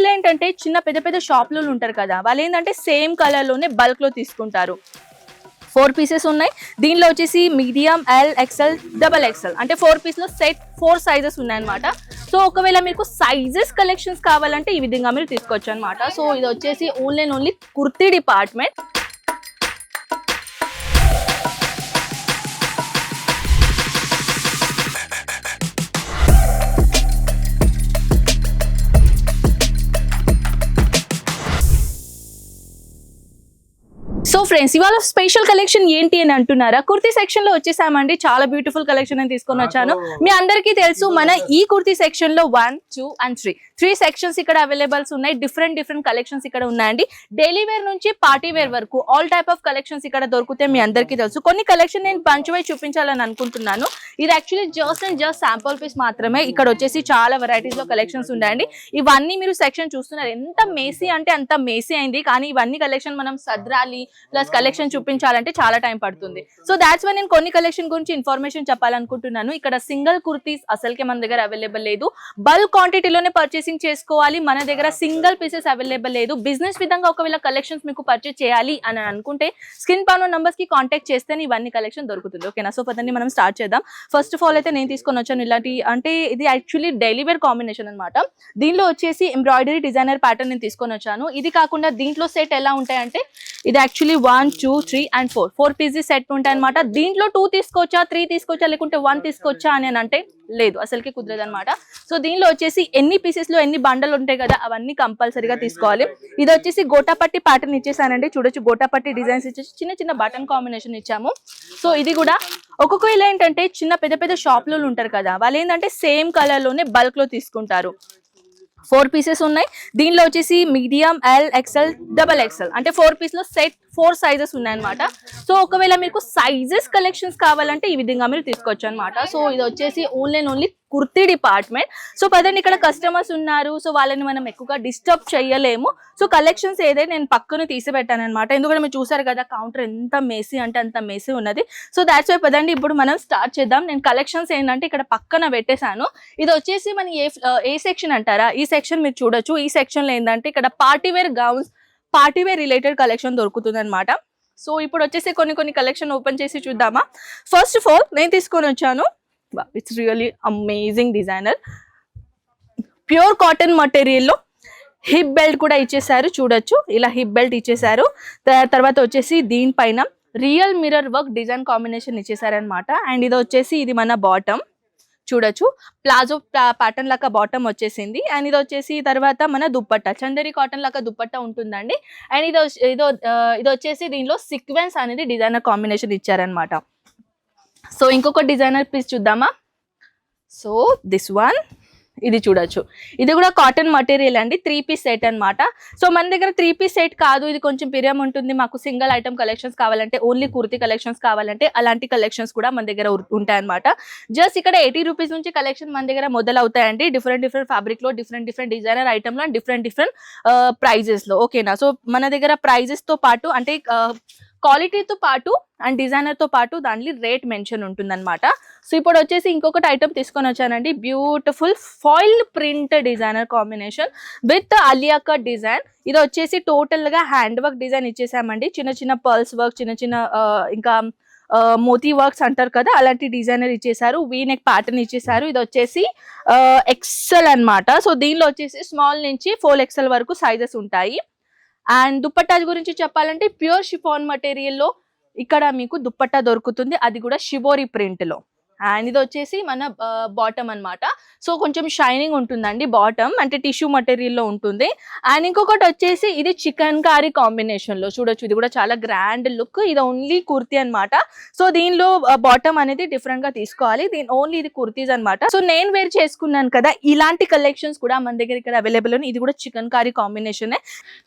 వీళ్ళు ఏంటంటే చిన్న పెద్ద పెద్ద షాపులు ఉంటారు కదా వాళ్ళు ఏంటంటే సేమ్ కలర్లోనే బల్క్లో తీసుకుంటారు. ఫోర్ పీసెస్ ఉన్నాయి. దీనిలో వచ్చేసి medium L XL double XL అంటే ఫోర్ పీస్లో సెట్ ఫోర్ సైజెస్ ఉన్నాయన్నమాట. సో ఒకవేళ మీకు సైజెస్ కలెక్షన్స్ కావాలంటే ఈ విధంగా మీరు తీసుకోవచ్చు అనమాట సో ఇది వచ్చేసి only and only kurti department. So friends ఇవాళ స్పెషల్ కలెక్షన్ ఏంటి అని అంటున్నారా? కుర్తీ సెక్షన్లో వచ్చేసామండి. చాలా బ్యూటిఫుల్ కలెక్షన్ అని తీసుకొని వచ్చాను. మీ అందరికీ తెలుసు మన ఈ కుర్తీ సెక్షన్లో one two and three three sections ఇక్కడ అవైలబుల్స్ ఉన్నాయి. డిఫరెంట్ డిఫరెంట్ కలెక్షన్స్ ఇక్కడ ఉన్నాయండి. డైలీ వేర్ నుంచి పార్టీ వేర్ వరకు ఆల్ టైప్ ఆఫ్ కలెక్షన్స్ ఇక్కడ దొరుకుతాయి మీ అందరికీ తెలుసు. కొన్ని కలెక్షన్ నేను పంచువై చూపించాలని అనుకుంటున్నాను. ఇది actually just and just sample piece మాత్రమే. ఇక్కడ వచ్చేసి చాలా వెరైటీస్లో కలెక్షన్స్ ఉన్నాయండి. ఇవన్నీ మీరు సెక్షన్ చూస్తున్నారు. ఎంత మేసీ అంటే అంత మేసీ అయింది. కానీ ఇవన్నీ కలెక్షన్ మనం సద్రాలి ప్లస్ కలెక్షన్ చూపించాలంటే చాలా టైం పడుతుంది. సో దాట్స్ వై నేను కొన్ని కలెక్షన్ గురించి ఇన్ఫర్మేషన్ చెప్పాలనుకుంటున్నాను. ఇక్కడ సింగిల్ కుర్తీస్ అసలుకే మన దగ్గర అవైలబుల్ లేదు. బల్క్ క్వాంటిటీలోనే పర్చేసింగ్ చేసుకోవాలి. మన దగ్గర సింగిల్ పీసెస్ అవైలబుల్ లేదు. బిజినెస్ విధంగా ఒకవేళ కలెక్షన్స్ మీకు పర్చేస్ చేయాలి అని అనుకుంటే స్క్రీన్ పైన నంబర్స్కి కాంటాక్ట్ చేస్తేనే ఇవన్నీ కలెక్షన్ దొరుకుతుంది. ఓకేనా సో పదండి మనం స్టార్ట్ చేద్దాం. ఫస్ట్ ఆఫ్ ఆల్ అయితే నేను తీసుకొని వచ్చాను ఇలాంటి అంటే ఇది యాక్చువల్లీ డైలీ వేర్ కాంబినేషన్ అనమాట దీనిలో వచ్చేసి ఎంబ్రాయిడరీ డిజైనర్ ప్యాటర్న్ నేను తీసుకొని వచ్చాను. ఇది కాకుండా దీంట్లో సెట్ ఎలా ఉంటాయంటే ఇది actually one two three and four four PC set ఉంటాయి అనమాట దీంట్లో టూ తీసుకోవచ్చా త్రీ తీసుకోవచ్చా లేకుంటే వన్ తీసుకోవచ్చా అని అంటే లేదు అసలుకి కుదరదు అనమాట సో దీనిలో వచ్చేసి ఎన్ని పీసెస్లో ఎన్ని బండలు ఉంటాయి కదా అవన్నీ కంపల్సరీగా తీసుకోవాలి. ఇది వచ్చేసి గోటాపట్టి ప్యాటర్న్ ఇచ్చేసానండి. చూడొచ్చు గోటాపట్టి డిజైన్స్ ఇచ్చేసి చిన్న చిన్న బటన్ కాంబినేషన్ ఇచ్చాము. సో ఇది కూడా ఒక్కొక్కరు ఏంటంటే చిన్న పెద్ద పెద్ద షాపులు ఉంటారు కదా వాళ్ళు ఏంటంటే సేమ్ కలర్లోనే బల్క్లో తీసుకుంటారు. ఫోర్ పీసెస్ ఉన్నాయి. దీనిలో వచ్చేసి medium L XL double XL అంటే ఫోర్ పీస్లో సెట్ ఫోర్ సైజెస్ ఉన్నాయన్నమాట. సో ఒకవేళ మీకు సైజెస్ కలెక్షన్స్ కావాలంటే ఈ విధంగా మీరు తీసుకోవచ్చు అనమాట సో ఇది వచ్చేసి only and only kurti department. So పదండి ఇక్కడ కస్టమర్స్ ఉన్నారు. సో వాళ్ళని మనం ఎక్కువగా డిస్టర్బ్ చేయలేము. సో కలెక్షన్స్ ఏదైతే నేను పక్కన తీసి పెట్టాను అనమాట ఎందుకంటే మీరు చూసారు కదా కౌంటర్ ఎంత మేసి అంటే అంత మేసి ఉన్నది. సో దాట్స్ వై పదండి ఇప్పుడు మనం స్టార్ట్ చేద్దాం. నేను కలెక్షన్స్ ఏంటంటే ఇక్కడ పక్కన పెట్టేశాను. ఇది వచ్చేసి మన ఏ ఏ సెక్షన్ అంటారా? ఈ సెక్షన్ మీరు చూడొచ్చు. ఈ సెక్షన్లో ఏంటంటే ఇక్కడ party wear gowns party wear related collection దొరుకుతుంది అనమాట సో ఇప్పుడు వచ్చేసి కొన్ని కొన్ని కలెక్షన్ ఓపెన్ చేసి చూద్దామా? ఫస్ట్ ఆఫ్ ఆల్ నేను తీసుకొని వచ్చాను. It's really amazing designer pure cotton మటీరియల్లో hip belt కూడా ఇచ్చేసారు చూడొచ్చు. ఇలా హిప్ బెల్ట్ ఇచ్చేసారు తర్వాత వచ్చేసి దీనిపైన real mirror work design combination ఇచ్చేసారనమాట and ఇది వచ్చేసి ఇది మన బాటమ్ చూడొచ్చు. ప్లాజో ప్యాటర్న్ లాగా బాటమ్ వచ్చేసింది. అండ్ ఇది వచ్చేసి తర్వాత మన దుప్పట్ట చందరి కాటన్ లాగా దుప్పట్ట ఉంటుందండి. అండ్ ఇది వచ్చి- ఇదో ఇది వచ్చేసి దీనిలో సిక్వెన్స్ అనేది డిజైనర్ కాంబినేషన్ ఇచ్చారనమాట సో ఇంకొక డిజైనర్ పీస్ చూద్దామా? So this one. ఇది చూడొచ్చు. ఇది కూడా కాటన్ మటీరియల్ అండి త్రీ పీస్ సెట్ అన్నమాట. సో మన దగ్గర త్రీ పీస్ సెట్ కాదు ఇది కొంచెం పిరియం ఉంటుంది. మాకు సింగిల్ ఐటమ్ కలెక్షన్స్ కావాలంటే ఓన్లీ కుర్తి కలెక్షన్స్ కావాలంటే అలాంటి కలెక్షన్స్ కూడా మన దగ్గర ఉంటాయన్నమాట. జస్ట్ ఇక్కడ ఎయిటీ రూపీస్ నుంచి కలెక్షన్ మన దగ్గర మొదలవుతాయండి. డిఫరెంట్ డిఫరెంట్ ఫ్యాబ్రిక్లో డిఫరెంట్ డిఫరెంట్ డిజైనర్ ఐటమ్లో డిఫరెంట్ డిఫరెంట్ ప్రైజెస్లో. ఓకేనా uh, సో మన దగ్గర ప్రైజెస్తో పాటు అంటే uh, క్వాలిటీతో పాటు అండ్ డిజైనర్తో పాటు దాంట్లో రేట్ మెన్షన్ ఉంటుందన్నమాట. సో ఇప్పుడు వచ్చేసి ఇంకొకటి ఐటమ్ తీసుకొని వచ్చానండి. Beautiful foil print designer combination with Alia design ఇది వచ్చేసి టోటల్గా హ్యాండ్ వర్క్ డిజైన్ ఇచ్చేసామండి. చిన్న చిన్న పర్ల్స్ వర్క్ చిన్న చిన్న ఇంకా మోతీ వర్క్స్ అంటారు కదా అలాంటి డిజైనర్ ఇచ్చేసారు. వీ నెక్ ప్యాటర్న్ ఇచ్చేసారు. ఇది వచ్చేసి ఎక్సెల్ అన్నమాట. సో దీనిలో వచ్చేసి స్మాల్ నుంచి ఫోర్ ఎక్సెల్ వరకు సైజెస్ ఉంటాయి. అండ్ దుప్పట్టా గురించి చెప్పాలంటే ప్యూర్ షిఫాన్ మెటీరియల్లో ఇక్కడ మీకు దుప్పట్టా దొరుకుతుంది. అది కూడా షిబోరి ప్రింట్లో. అండ్ ఇది వచ్చేసి మన బాటమ్ అన్నమాట. సో కొంచెం షైనింగ్ ఉంటుందండి బాటమ్ అంటే టిష్యూ లో ఉంటుంది. అండ్ ఇంకొకటి వచ్చేసి ఇది చికెన్ కారీ కాంబినేషన్లో. చూడొచ్చు ఇది కూడా చాలా గ్రాండ్ లుక్ ఇది ఓన్లీ కుర్తీ అన్నమాట. సో దీనిలో బాటమ్ అనేది డిఫరెంట్గా తీసుకోవాలి. దీని ఓన్లీ ఇది కుర్తీస్ అన్నమాట. సో నేను వేర్ చేసుకున్నాను కదా ఇలాంటి కలెక్షన్స్ కూడా మన దగ్గర ఇక్కడ అవైలబుల్ ఉన్నాయి. ఇది కూడా చికెన్ కారీ కాంబినేషన్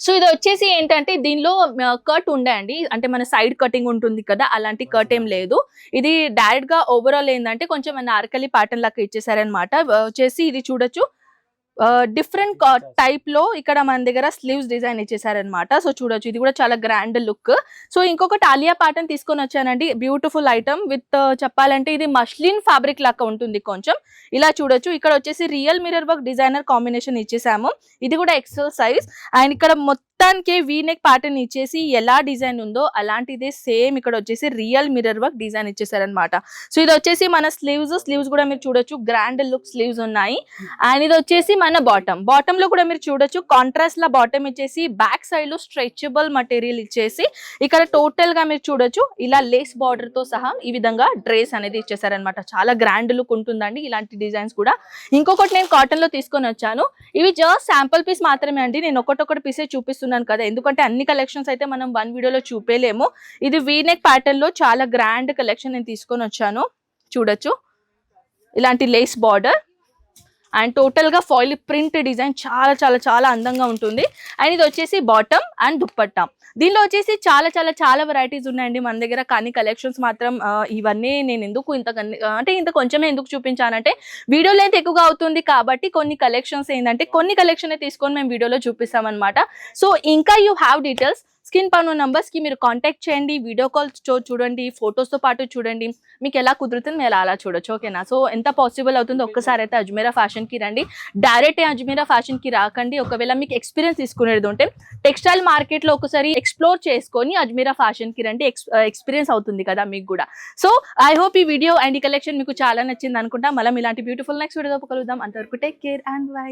సో ఇది వచ్చేసి ఏంటంటే దీనిలో కట్ ఉండే అంటే మన సైడ్ కటింగ్ ఉంటుంది కదా అలాంటి కట్ ఏం లేదు. ఇది డైరెక్ట్గా ఓవరాల్ ఏంటంటే కొంచెం మన అరకలి ప్యాటర్న్ లాగా ఇచ్చేసారనమాట వచ్చేసి ఇది చూడొచ్చు. డిఫరెంట్ టైప్లో ఇక్కడ మన దగ్గర స్లీవ్స్ డిజైన్ ఇచ్చేసారనమాట సో చూడొచ్చు. ఇది కూడా చాలా గ్రాండ్ లుక్ సో ఇంకొకటి ఆలియా ప్యాటర్న్ తీసుకొని వచ్చానండి. బ్యూటిఫుల్ ఐటమ్ విత్ చెప్పాలంటే ఇది మష్లిన్ ఫ్యాబ్రిక్ లాగా ఉంటుంది కొంచెం. ఇలా చూడొచ్చు. ఇక్కడ వచ్చేసి real mirror work designer combination ఇచ్చేసాము. ఇది కూడా ఎక్సల్ సైజ్ అండ్ ఇక్కడ మొత్తానికి వీనెక్ ప్యాటర్న్ ఇచ్చేసి ఎలా డిజైన్ ఉందో అలాంటిదే సేమ్ ఇక్కడ వచ్చేసి రియల్ మిర్రర్ వర్క్ డిజైన్ ఇచ్చేసారనమాట సో ఇది వచ్చేసి మన స్లీవ్స్ స్లీవ్స్ కూడా మీరు చూడొచ్చు. గ్రాండ్ లుక్ స్లీవ్స్ ఉన్నాయి. అండ్ ఇది వచ్చేసి మన బాటమ్ బాటమ్లో కూడా మీరు చూడొచ్చు. కాంట్రాస్ట్ లా బాటమ్ ఇచ్చేసి బ్యాక్ సైడ్లో స్ట్రెచబుల్ మటీరియల్ ఇచ్చేసి ఇక్కడ టోటల్గా మీరు చూడొచ్చు. ఇలా లేస్ బార్డర్తో సహా ఈ విధంగా డ్రెస్ అనేది ఇచ్చేసారనమాట చాలా గ్రాండ్ లుక్ ఉంటుందండి ఇలాంటి డిజైన్స్ కూడా. ఇంకొకటి నేను కాటన్లో తీసుకొని వచ్చాను. ఇవి జస్ట్ శాంపుల్ పీస్ మాత్రమే అండి. నేను ఒకటొకటి పీసే చూపిస్తున్నాను. కదా. ఎందుకంటే అన్ని కలెక్షన్స్ అయితే మనం వన్ వీడియోలో చూపేలేము. ఇది వీనెక్ ప్యాటర్న్లో చాలా గ్రాండ్ కలెక్షన్ నేను తీసుకొని వచ్చాను. చూడొచ్చు. ఇలాంటి లేస్ బార్డర్ అండ్ టోటల్గా ఫాయిల్ ప్రింట్ డిజైన్ చాలా చాలా చాలా అందంగా ఉంటుంది. అండ్ ఇది వచ్చేసి బాటమ్ అండ్ దుప్పట్టా దీనిలో వచ్చేసి చాలా చాలా చాలా వెరైటీస్ ఉన్నాయండి మన దగ్గర. కానీ కలెక్షన్స్ మాత్రం ఇవన్నీ నేను ఎందుకు ఇంత అంటే ఇంత కొంచెమే ఎందుకు చూపించానంటే వీడియో లెంత్ ఎక్కువగా అవుతుంది కాబట్టి కొన్ని కలెక్షన్స్ ఏంటంటే కొన్ని కలెక్షన్ తీసుకొని మేము వీడియోలో చూపిస్తాం అనమాట సో ఇంకా యూ హ్యావ్ డీటెయిల్స్ స్క్రీన్ పైన numbers కి మీరు కాంటాక్ట్ చేయండి వీడియో కాల్ చూడండి photos తో పాటు చూడండి. మీకు ఎలా కుదురుతుంది మీరు అలా చూడొచ్చు ఓకేనా? సో ఎంత పాసిబుల్ అవుతుందో ఒక్కసారి అయితే అజ్మీరా ఫ్యాషన్కి రండి. డైరెక్ట్ అజ్మీరా ఫ్యాషన్కి రాకండి. ఒకవేళ మీకు ఎక్స్పీరియన్స్ తీసుకునేది ఉంటే టెక్స్టైల్ మార్కెట్లో ఒకసారి ఎక్స్ప్లోర్ చేసుకొని అజ్మీరా ఫ్యాషన్కి రండి. ఎక్స్పీరియన్స్ అవుతుంది కదా మీకు కూడా. సో ఐ హోప్ ఈ వీడియో అండ్ ఈ కలెక్షన్ మీకు చాలా నచ్చింది అనుకుంటా. మనం ఇలాంటి బ్యూటిఫుల్ నెక్స్ట్ వీడియో కలుద్దాం. అంతవరకు టేక్ కేర్ అండ్ బై